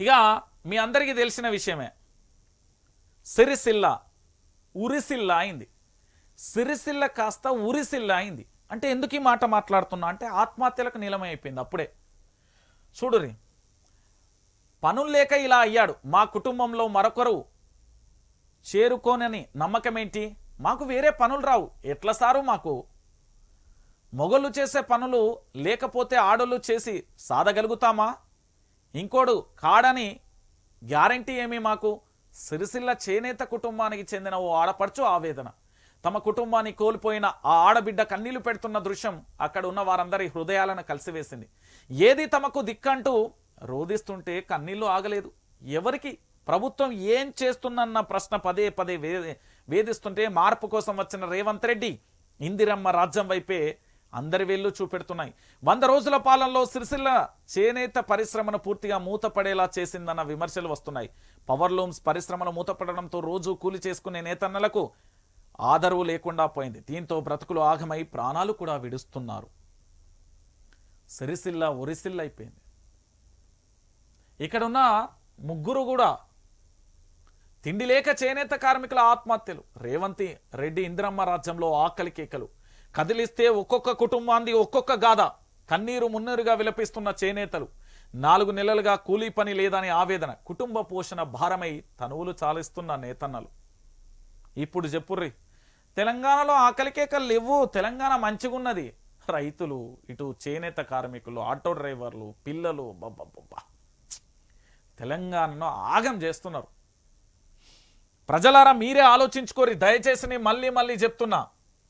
ఇక మీ అందరికీ తెలిసిన విషయమే. సిరిసిల్ల ఉరిసిల్ల అయింది. సిరిసిల్ల కాస్త ఉరిసిల్ల అయింది. అంటే ఎందుకు ఈ మాట మాట్లాడుతున్నా? అంటే ఆత్మహత్యలకు నిలమైపోయింది అప్పుడే. చూడురి పనులు లేక ఇలా అయ్యాడు. మా కుటుంబంలో మరొకరు చేరుకోనని నమ్మకం ఏంటి మాకు వేరే పనులు రావు. ఎట్లా సారు మాకు? మొగళ్ళు చేసే పనులు లేకపోతే ఆడోళ్ళు చేసి సాధగలుగుతామా? ఇంకోడు కాడని గ్యారంటీ ఏమి మాకు? సిరిసిల్ల చేనేత కుటుంబానికి చెందిన ఓ ఆడపడుచు ఆవేదన. తమ కుటుంబాన్ని కోల్పోయిన ఆ ఆడబిడ్డ కన్నీళ్ళు పెడుతున్న దృశ్యం అక్కడ ఉన్న వారందరి హృదయాలను కలిసివేసింది. ఏది తమకు దిక్కంటూ రోధిస్తుంటే కన్నీళ్ళు ఆగలేదు. ఎవరికి? ప్రభుత్వం ఏం చేస్తుందన్న ప్రశ్న పదే పదే వే- వేధిస్తుంటే మార్పు కోసం వచ్చిన రేవంత్ రెడ్డి ఇందిరమ్మ రాజ్యం వైపే అందరి వేళ్ళు చూపెడుతున్నాయి. వంద రోజుల పాలనలో సిరిసిల్ల చేనేత పరిశ్రమను పూర్తిగా మూతపడేలా చేసిందన్న విమర్శలు వస్తున్నాయి. పవర్ లూమ్స్ పరిశ్రమను మూతపడడంతో రోజు కూలి చేసుకునే నేతన్నలకు ఆదరవు లేకుండా పోయింది. దీంతో బ్రతుకులు ఆగమై ప్రాణాలు కూడా విడుస్తున్నారు. సిరిసిల్ల ఒరిసిల్ల అయిపోయింది ఇక్కడున్న ముగ్గురు కూడా తిండి లేక చేనేత కార్మికుల ఆత్మహత్యలు. రేవంతి రెడ్డి ఇందిరమ్మ రాజ్యంలో ఆకలి కేకలు. కదిలిస్తే ఒక్కొక్క కుటుంబాన్ని ఒక్కొక్క గాథ కన్నీరు మున్నీరుగా విలపిస్తున్న చేనేతలు. నాలుగు నెలలుగా కూలీ పని లేదని ఆవేదన కుటుంబ పోషణ భారమై తనువులు చాలిస్తున్న నేతన్నలు. ఇప్పుడు చెప్పుర్రి తెలంగాణలో ఆకలికేకలు లేవు తెలంగాణ మంచిగున్నది. రైతులు ఇటు చేనేత కార్మికులు ఆటో డ్రైవర్లు పిల్లలు బబ్బబ్బబ్బా. తెలంగాణను ఆగం చేస్తున్నారు. ప్రజలారా మీరే ఆలోచించుకోరి దయచేసి మళ్ళీ మళ్ళీ చెప్తున్నా.